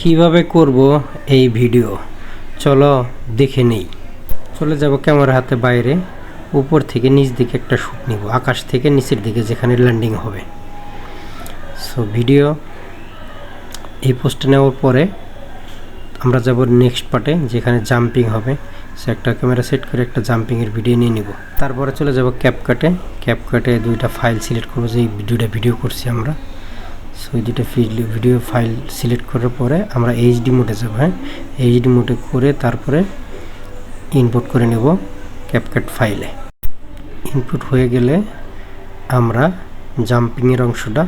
কীভাবে করব এই ভিডিও? চলো দেখে নেই। চলে যাব ক্যামেরা হাতে বাইরে। উপর থেকে নিচ দিকে একটা শ্যুট নিব। আকাশ থেকে নিচের দিকে যেখানে ল্যান্ডিং হবে। সো ভিডিও এই পোস্টে নেওয়ার পরে আমরা যাব নেক্সট পার্টে যেখানে জাম্পিং হবে। সে একটা ক্যামেরা সেট করে একটা জাম্পিংয়ের ভিডিও নিয়ে নিব। তারপরে চলে যাব ক্যাপকাটে ক্যাপকাটে দুইটা ফাইল সিলেক্ট করব যে ভিডিওটা ভিডিও করছি আমরা। সো এই দুটো ভিডিও ফাইল সিলেক্ট করার পরে আমরা এইচডি মোডে যাব হ্যাঁ? এইচডি মোডে করে তারপরে ইনপুট করে নেব ক্যাপকাট ফাইলে ইনপুট হয়ে গেলে আমরা জাম্পিংয়ের অংশটা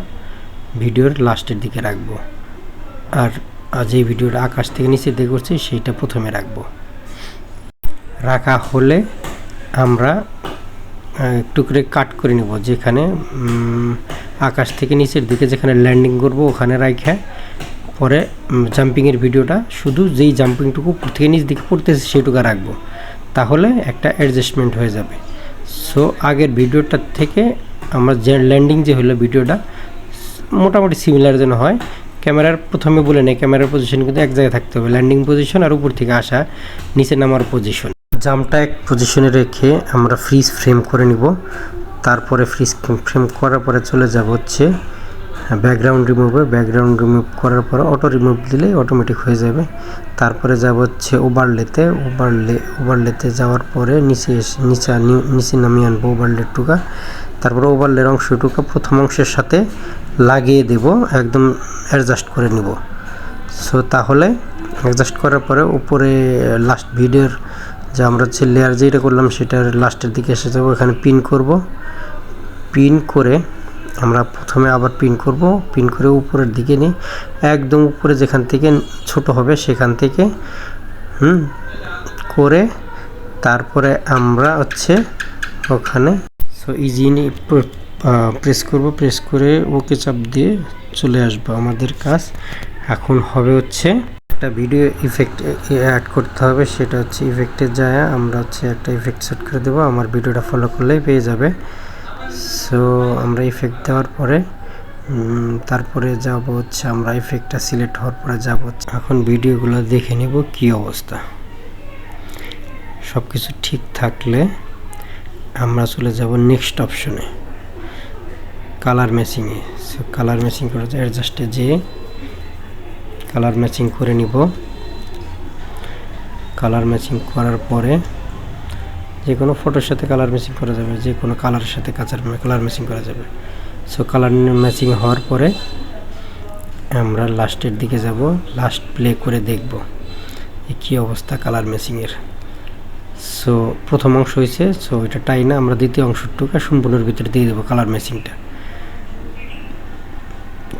ভিডিওর লাস্টের দিকে রাখব। আর যে ভিডিওটা আকাশ থেকে নিচে দিকে করছি, সেইটা প্রথমে রাখব। রাখা হলে আমরা আহ, একটু করে কাট করে নেব। যেখানে আকাশ থেকে নিচের দিকে যেখানে ল্যান্ডিং করব ওখানে রাখা পরে জাম্পিংয়ের ভিডিওটা শুধু যেই জাম্পিংটুকু উপর থেকে নিচ দিকে পড়তেছে সেইটুকু রাখব। তাহলে একটা অ্যাডজাস্টমেন্ট হয়ে যাবে। সো আগের ভিডিওটার থেকে আমরা যে ল্যান্ডিং যে হলো ভিডিওটা মোটামুটি সিমিলার যেন হয়। ক্যামেরার প্রথমে বলে নেই ক্যামেরার পজিশন কিন্তু এক জায়গায় থাকতে হবে। ল্যান্ডিং পজিশন আর উপর থেকে আসা নিচে নামার পজিশন জামটা এক পজিশনে রেখে আমরা ফ্রিজ ফ্রেম করে নিব। তারপরে ফ্রিজ ফ্রেম করার পরে চলে যাব হচ্ছে ব্যাকগ্রাউন্ড রিমুভে ব্যাকগ্রাউন্ড রিমুভ করার পরে অটো রিমুভ দিলেই অটোমেটিক হয়ে যাবে। তারপরে যাব হচ্ছে ওভারলেতে ওভারলে ওভারলেতে যাওয়ার পরে নিচে এসে, নিচে নিচে নামিয়ে আনব ওভারলের টুকা। তারপরে ওভারলের অংশটুকু প্রথম অংশের সাথে লাগিয়ে দেব, একদম অ্যাডজাস্ট করে নিব। সো তাহলে অ্যাডজাস্ট করার পরে উপরে লাস্ট ভিডিওর যে আমরা হচ্ছে লেয়ার যেটা করলাম সেটার লাস্টের দিকে এসে যাব, এখানে পিন করব। পিন করে আমরা প্রথমে আবার পিন করব। পিন করে উপরের দিকে নিয়ে একদম উপরে যেখান থেকে ছোট হবে সেখান থেকে, হুম, করে তারপরে আমরা হচ্ছে ওখানে সো ইজি প্রেস করব। প্রেস করে ওকে চাপ দিয়ে চলে আসব। আমাদের কাজ এখন হবে হচ্ছে একটা ভিডিও ইফেক্ট অ্যাড করতে হবে, সেটা হচ্ছে ইফেক্টে যায় আমরা হচ্ছে একটা ইফেক্ট সেট করে দেবো। আমার ভিডিওটা ফলো করলেই পেয়ে যাবে। সো আমরা ইফেক্ট দেওয়ার পরে তারপরে যাব হচ্ছে, আমরা ইফেক্টটা সিলেক্ট হওয়ার পরে যাব এখন ভিডিওগুলো দেখে নেব কি অবস্থা। সব কিছু ঠিক থাকলে আমরা চলে যাব নেক্সট অপশনে কালার ম্যাচিংয়ে সো কালার ম্যাচিং করে অ্যাডজাস্টে যেয়ে কালার ম্যাচিং করে নিব। কালার ম্যাচিং করার পরে যে কোনো ফটোর সাথে কালার ম্যাচিং করা যাবে, যে কোনো কালারের সাথে কাঁচার কালার ম্যাচিং করা যাবে। সো কালার ম্যাচিং হওয়ার পরে আমরা লাস্টের দিকে যাব লাস্ট প্লে করে দেখব কী অবস্থা কালার ম্যাচিংয়ের সো প্রথম অংশ হয়েছে সো এটা টাই না, আমরা দ্বিতীয় অংশটুকু সম্পূর্ণের ভিতরে দিয়ে দেবো কালার ম্যাচিংটা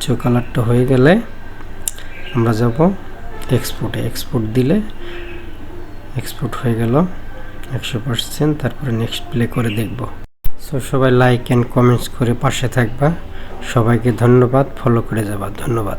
সো কালারটা হয়ে গেলে আমরা যাব এক্সপোর্টে এক্সপোর্ট দিলে এক্সপোর্ট হয়ে গেল একশো পার্সেন্ট তারপরে নেক্সট প্লে করে দেখব। সো সবাই লাইক অ্যান্ড কমেন্টস করে পাশে থাকবা। সবাইকে ধন্যবাদ ফলো করে যাবা। ধন্যবাদ।